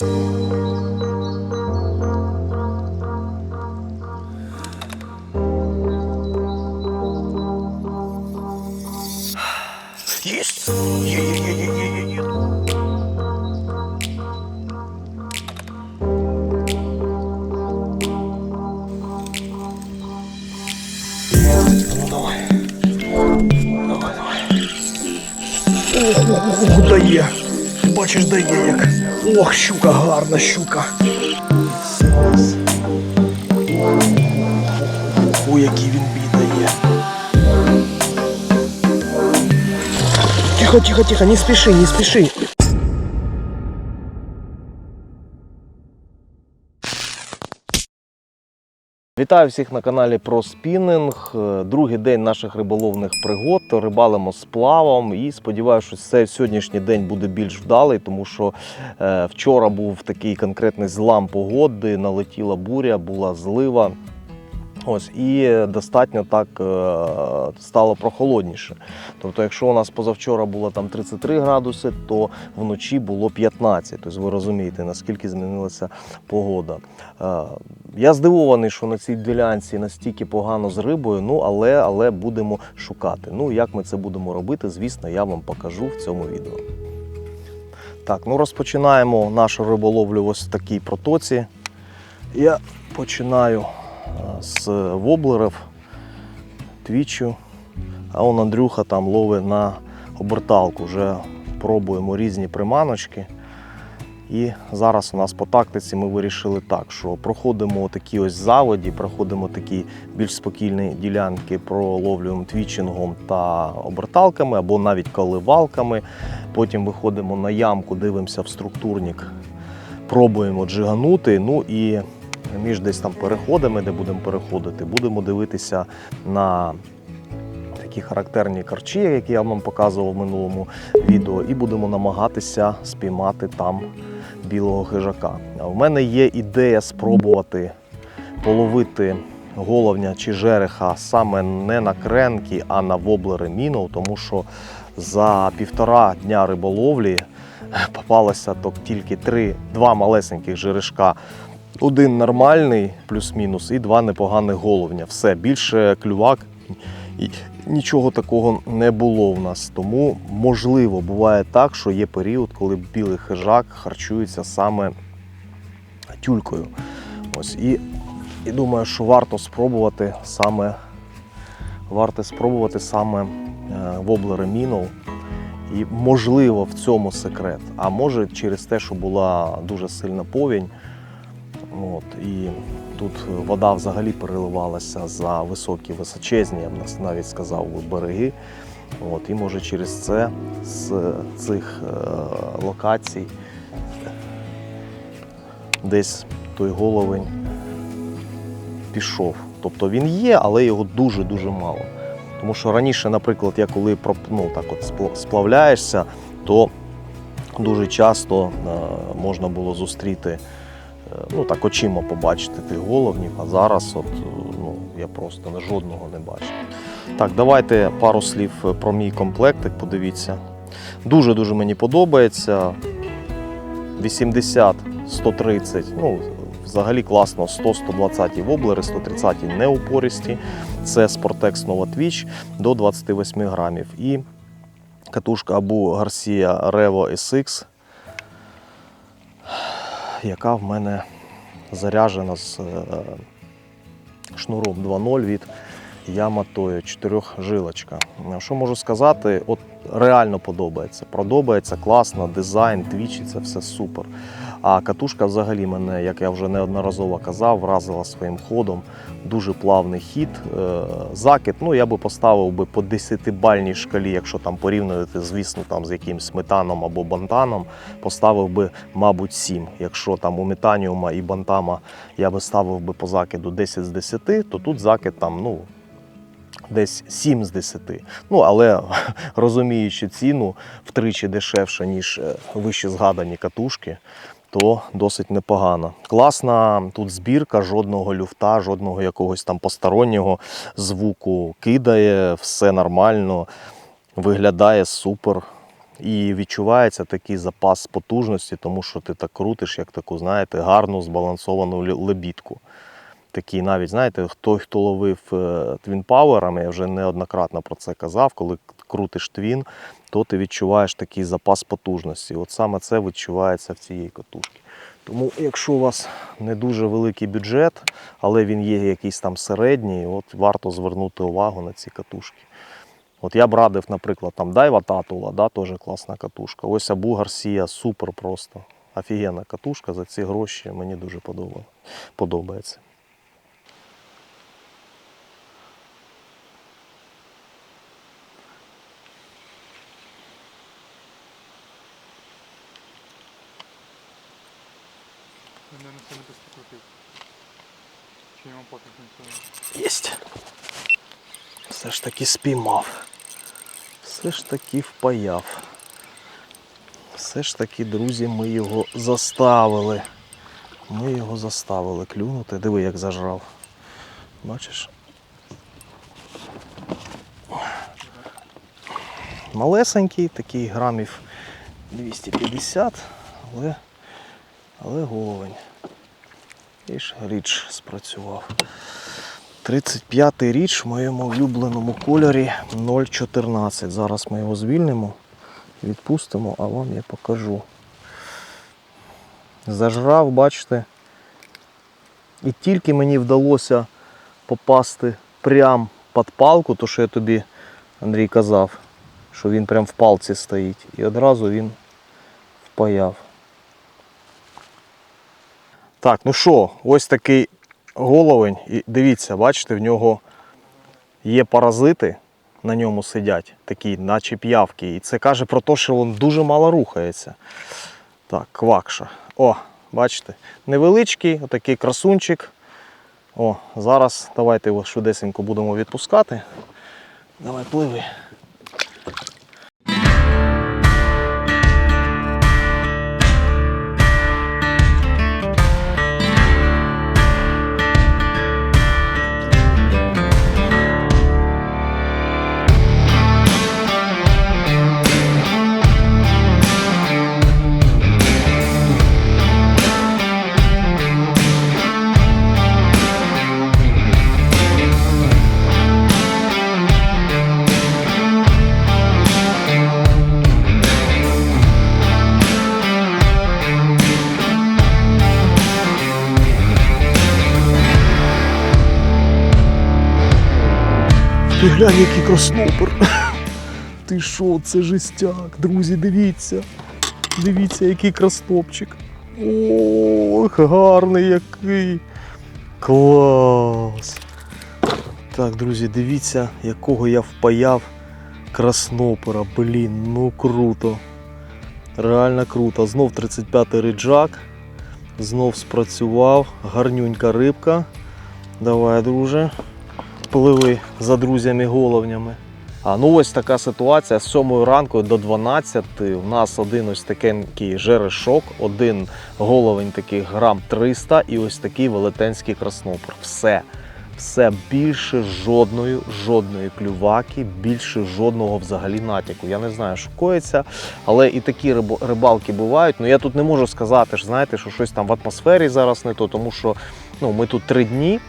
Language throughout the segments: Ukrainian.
Есть! Є-є-є-є-є-є. Ну давай. Давай, давай. Ох, ох, ох, дає. Бачиш, дає як. Ох, щука, гарна щука. Ой, який він бій дає. Тихо, тихо, тихо, не спіши, не спеши. Вітаю всіх на каналі про спінінг. Е, Другий день наших риболовних пригод. Рибалимо з плавом і сподіваюся, що цей сьогоднішній день буде більш вдалий, тому що е, вчора був такий конкретний злам погоди, налетіла буря, була злива. Ось і достатньо так е, стало прохолодніше. Тобто, якщо у нас позавчора було там 33 градуси, то вночі було 15. Тобто ви розумієте, наскільки змінилася погода. Я здивований, що на цій ділянці настільки погано з рибою, ну але, але будемо шукати. Ну як ми це будемо робити, звісно, я вам покажу в цьому відео. Так, ну розпочинаємо нашу риболовлю ось в такій протоці. Я починаю е, з воблерів, твічу, а он Андрюха там ловить на оберталку. Вже пробуємо різні приманочки. І зараз у нас по тактиці ми вирішили так, що проходимо такі ось заводі, проходимо такі більш спокійні ділянки, проловлюємо твічингом та оберталками або навіть коливалками. Потім виходимо на ямку, дивимося в структурник, пробуємо джиганути. Ну і між десь там переходами, де будемо переходити, будемо дивитися на такі характерні карчі, які я вам показував в минулому відео, і будемо намагатися спіймати там білого хижака. А В мене є ідея спробувати половити головня чи жереха саме не на кренки, а на воблери мінов, тому що за півтора дня риболовлі попалося тільки три, два малесеньких жерешка. Один нормальний, плюс-мінус, і два непоганих головня. Все, більше клювак нічого такого не було в нас. Тому можливо буває так, що є період, коли білий хижак харчується саме тюлькою. Ось і, і думаю, що варто спробувати саме варто спробувати саме е, воблери мінов. І можливо в цьому секрет. А може через те, що була дуже сильна повінь. От, і тут вода взагалі переливалася за високі височезні, я б навіть сказав, береги. От, і може через це з цих е, локацій десь той головень пішов. Тобто він є, але його дуже-дуже мало. Тому що раніше, наприклад, я коли ну, так от сплавляєшся, то дуже часто е, можна було зустріти, ну так очима побачити тих головнів, а зараз от, е, ну, я просто жодного не бачу. Так, давайте пару слів про мій комплектик, подивіться. Дуже-дуже мені подобається. 80, 130, ну, взагалі класно 100-120 воблери, 130 неупористі. Це Sportex Nova Twitch до 28 грамів. І катушка Abu Garcia Revo SX, яка в мене заряджена з е, шнуром 2.0 від Yamato 4 жилочка. Що можу сказати? От реально подобається. Подобається класно, дизайн, твічі, це все супер. А катушка взагалі мене, як я вже неодноразово казав, вразила своїм ходом. Дуже плавний хід. Е, Закид, ну я би поставив би по 10-бальній шкалі, якщо там порівнювати, звісно, там з якимсь метаном або бантаном, поставив би, мабуть, 7. Якщо там у метаніума і бантама я би ставив би по закиду 10 з 10, то тут закид там, ну, десь 7 з 10. Ну, але розуміючи ціну втричі дешевше, ніж е, вище згадані катушки, то досить непогано. Класна тут збірка, жодного люфта, жодного якогось там постороннього звуку кидає, все нормально, виглядає супер. І відчувається такий запас потужності, тому що ти так крутиш, як таку, знаєте, гарну збалансовану лебідку. Такий навіть, знаєте, той, хто ловив е, твінпауерами, я вже неоднократно про це казав, коли крутиш твін, то ти відчуваєш такий запас потужності. От саме це відчувається в цієї катушки. Тому, якщо у вас не дуже великий бюджет, але він є якийсь там середній, от варто звернути увагу на ці катушки. От я б радив, наприклад, там Дайва Татула, да, теж класна катушка. Ось Абу Гарсія, супер просто. Офігенна катушка за ці гроші мені дуже подобається. Він не сильно підступив. Чи йому пофіг на цьому? Єсть. Все ж таки спіймав. Все ж таки впаяв. Все ж таки, друзі, ми його заставили. Ми його заставили клюнути. Диви, як зажрав. Бачиш? Малесенький, такий грамів 250, але, але головень. І річ спрацював. 35-й річ в моєму улюбленому кольорі 0,14. Зараз ми його звільнимо, відпустимо, а вам я покажу. Зажрав, бачите. І тільки мені вдалося попасти прямо під палку, то що я тобі, Андрій, казав, що він прям в палці стоїть. І одразу він впаяв. Так, ну що, ось такий головень. І дивіться, бачите, в нього є паразити, на ньому сидять, такі, наче п'явки. І це каже про те, що він дуже мало рухається. Так, квакша. О, бачите, невеличкий, отакий красунчик. О, зараз давайте його швидесенько будемо відпускати. Давай, пливи. Ти глянь, який краснопер. Ти що, це жестяк, друзі, дивіться. Дивіться, який краснопчик. Ох, гарний який. Клас. Так, друзі, дивіться, якого я впаяв краснопера. Блін, ну круто. Реально круто. Знов 35-й риджак. Знов спрацював. Гарнюнька рибка. Давай, друже пливи за друзями головнями. А ну ось така ситуація. З 7 ранку до 12 у нас один ось такенький жерешок, один головень такий грам 300 і ось такий велетенський краснопер. Все. Все більше жодної, жодної клюваки, більше жодного взагалі натяку. Я не знаю, що коїться, але і такі рибалки бувають. Ну я тут не можу сказати, що знаєте, що щось там в атмосфері зараз не то, тому що ну, ми тут три дні.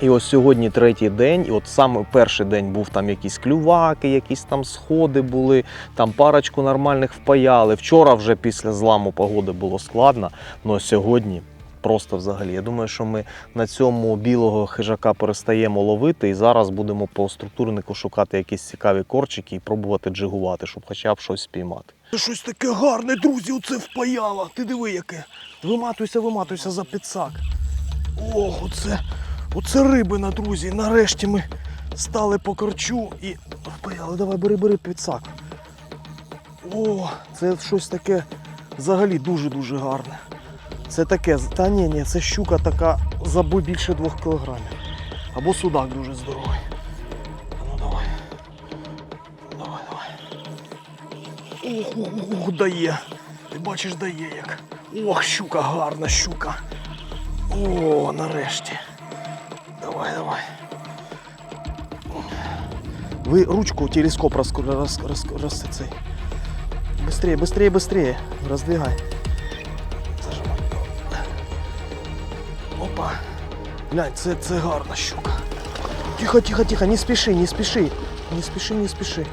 І ось сьогодні третій день, і от саме перший день був там якісь клюваки, якісь там сходи були, там парочку нормальних впаяли. Вчора вже після зламу погоди було складно, але сьогодні просто взагалі. Я думаю, що ми на цьому білого хижака перестаємо ловити і зараз будемо по структурнику шукати якісь цікаві корчики і пробувати джигувати, щоб хоча б щось спіймати. Це щось таке гарне, друзі, оце впаяло. Ти диви яке. Виматуйся, виматуйся за підсак. Ох, оце. Оце рибина, друзі. Нарешті ми стали по корчу і впаяли. Давай, бери, бери підсак. О, це щось таке взагалі дуже-дуже гарне. Це таке, та ні, ні, це щука така забой більше двох кілограмів. Або судак дуже здоровий. Ну давай. Давай, давай. Ох, ох, ох, дає. Ти бачиш, дає як. Ох, щука, гарна щука. О, нарешті. Давай, давай. Ви ручку телескоп роз, роз, роз, роз, цей. Быстрее, быстрее, быстрее. Раздвигай. Зажимай. Опа. Глянь, це, це гарна щука. Тихо, тихо, тихо, не спіши, не спіши. Не спіши, не спіши.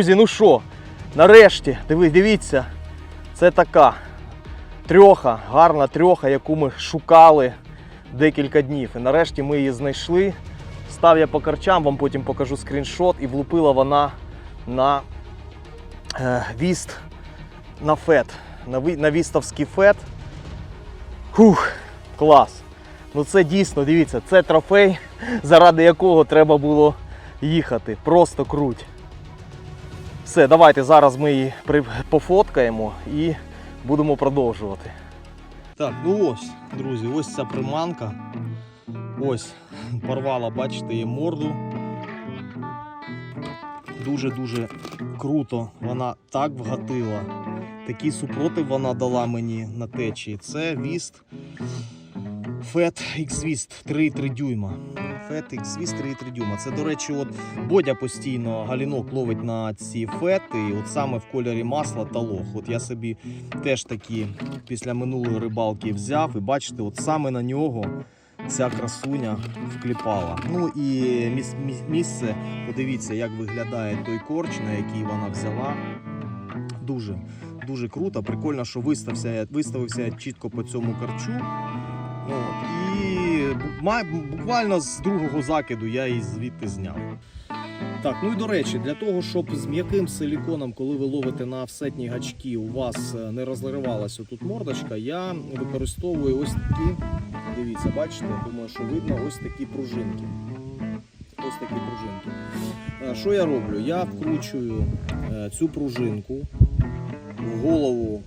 Друзі, ну що, нарешті, диви, дивіться, це така трьоха, гарна трьоха, яку ми шукали декілька днів. І нарешті ми її знайшли. Став я по карчам, вам потім покажу скріншот, і влупила вона на е, віст на фет, на, на вістовський фет. Фух, клас. Ну це дійсно, дивіться, це трофей, заради якого треба було їхати. Просто круть. Все, давайте зараз ми її пофоткаємо і будемо продовжувати. Так, ну ось, друзі, ось ця приманка. Ось, порвала, бачите, її морду. Дуже-дуже круто. Вона так вгатила. Такий супротив вона дала мені на течії. Це віст Фет X-Віст 3,3 дюйма. Фет X-Віст 3,3 дюйма. Це, до речі, от Бодя постійно галінок ловить на ці фети, от саме в кольорі масла та лох. От я собі теж такі після минулої рибалки взяв, і бачите, от саме на нього ця красуня вкліпала. Ну і міс- міс- місце, подивіться, як виглядає той корч, на який вона взяла. Дуже, дуже круто. Прикольно, що виставився, виставився чітко по цьому корчу. От, і буквально з другого закиду я її звідти зняв. Так, ну і до речі, для того, щоб з м'яким силіконом, коли ви ловите на офсетні гачки, у вас е, не розривалася тут мордочка, я використовую ось такі. Дивіться, бачите, думаю, що видно ось такі пружинки. Ось такі пружинки. Е, Що я роблю? Я вкручую е, цю пружинку в голову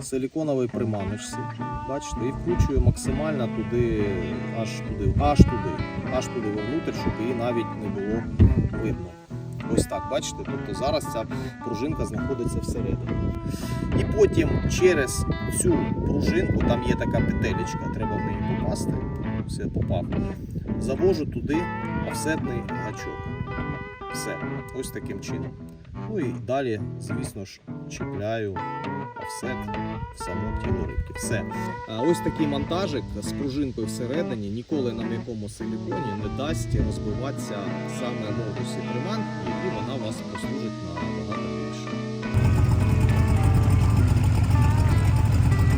силіконової приманочці. Бачите, і вкручую максимально туди, аж туди, аж туди, аж туди вовнутрь, щоб її навіть не було видно. Ось так, бачите? Тобто зараз ця пружинка знаходиться всередині. І потім через цю пружинку, там є така петелечка, треба в неї попасти. Все попав. Завожу туди офсетний гачок. Все, ось таким чином. Ну і далі, звісно ж, чіпляю офсет в само тіло рибки. Все. Ось такий монтажик з пружинкою всередині ніколи на м'якому силіконі не дасть розбиватися саме модусі приманки, і вона вас послужить набагато більше.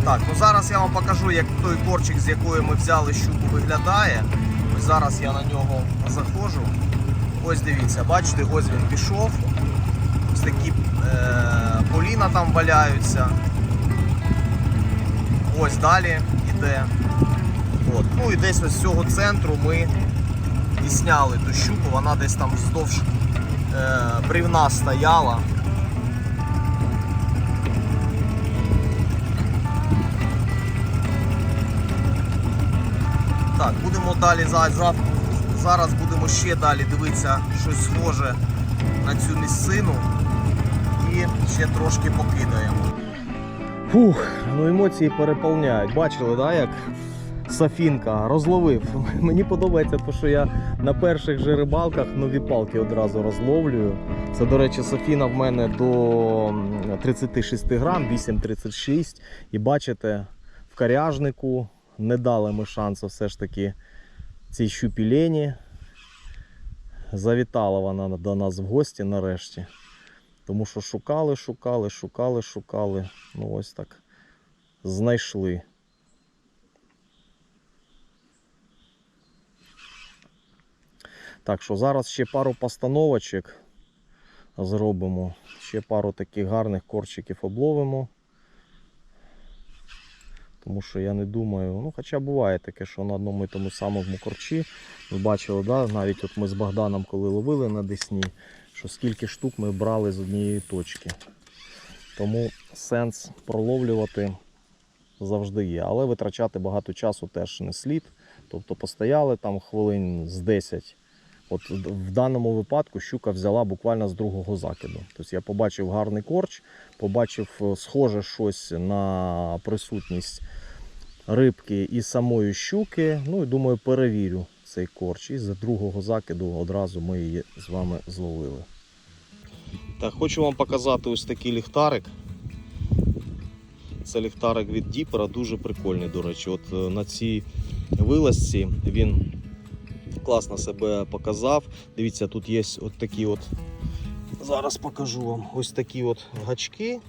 Так, ну зараз я вам покажу, як той корчик, з якої ми взяли щуку, виглядає. Зараз я на нього заходжу. Ось дивіться, бачите, ось він пішов. Такі е, поліна там валяються. Ось далі йде. От. Ну і десь ось з цього центру ми і сняли ту щуку, вона десь там вздовж е, брівна стояла. Так, будемо далі за, за, зараз будемо ще далі дивитися щось схоже на цю місцину і ще трошки покидаємо. Фух, ну емоції переповняють. Бачили, да, як Сафінка розловив. Мені подобається, те, що я на перших же рибалках нові палки одразу розловлюю. Це, до речі, Софіна в мене до 36 грам, 8,36. І бачите, в коряжнику не дали ми шансу все ж таки цій щупі Лені. Завітала вона до нас в гості нарешті. Тому що шукали, шукали, шукали, шукали. Ну ось так. Знайшли. Так що зараз ще пару постановочок зробимо. Ще пару таких гарних корчиків обловимо. Тому що я не думаю, ну хоча буває таке, що на одному і тому самому корчі, ви бачили, да? навіть от ми з Богданом, коли ловили на Десні, що скільки штук ми брали з однієї точки. Тому сенс проловлювати завжди є. Але витрачати багато часу теж не слід. Тобто постояли там хвилин з 10 От в даному випадку щука взяла буквально з другого закиду. Тобто я побачив гарний корч, побачив е, схоже щось на присутність рибки і самої щуки. Ну і думаю, перевірю цей корч. І за другого закиду одразу ми її з вами зловили. Так, хочу вам показати ось такий ліхтарик. Це ліхтарик від Діпера, дуже прикольний, до речі. От е, на цій вилазці він класно себе показав. Дивіться, тут є от такі от. Зараз покажу вам ось такі от гачки.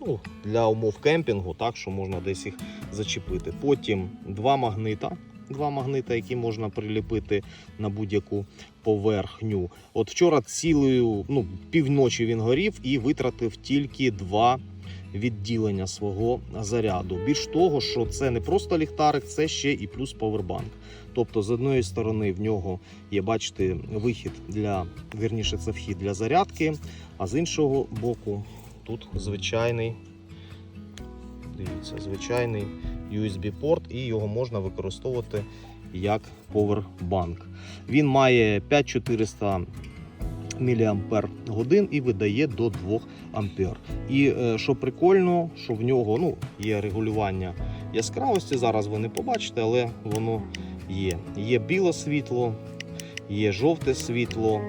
Ну, для умов кемпінгу, так що можна десь їх зачепити. Потім два магнита. Два магнита, які можна приліпити на будь-яку поверхню. От вчора цілою, ну, півночі він горів і витратив тільки два відділення свого заряду. Більш того, що це не просто ліхтарик, це ще і плюс повербанк. Тобто, з одної сторони, в нього є, бачите, вихід для вірніше, це вхід для зарядки, а з іншого боку, тут звичайний. Дивіться, звичайний USB-порт, і його можна використовувати як повербанк. Він має 5400 мАч і видає до 2 ампер. І е, що прикольно, що в нього ну, є регулювання яскравості. Зараз ви не побачите, але воно є. Є біле світло, є жовте світло,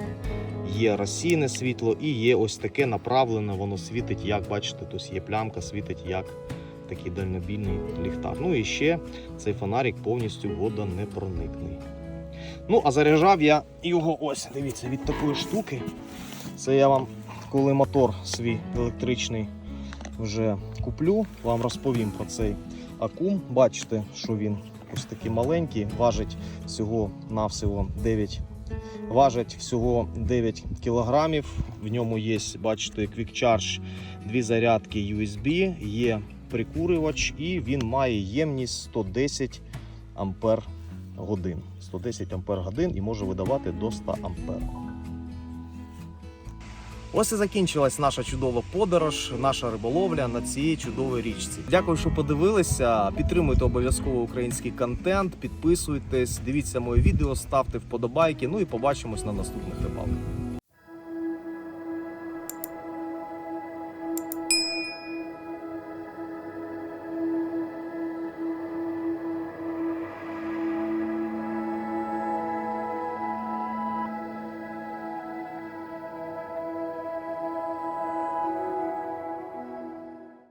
є розсійне світло і є ось таке направлене, воно світить, як бачите, тобто є плямка, світить як такий дальнобійний ліхтар. Ну і ще цей фонарик повністю водонепроникний. Ну, а заряджав я його ось, дивіться, від такої штуки. Це я вам, коли мотор свій електричний вже куплю, вам розповім про цей акум. Бачите, що він ось такий маленький, важить всього навсього 9 Важить всього 9 кілограмів. В ньому є, бачите, Quick Charge, дві зарядки USB, є прикурювач і він має ємність 110 ампер годин. 110 ампер годин і може видавати до 100 ампер. Ось і закінчилась наша чудова подорож, наша риболовля на цій чудовій річці. Дякую, що подивилися. Підтримуйте обов'язково український контент, підписуйтесь, дивіться моє відео, ставте вподобайки. Ну і побачимось на наступних рибалках.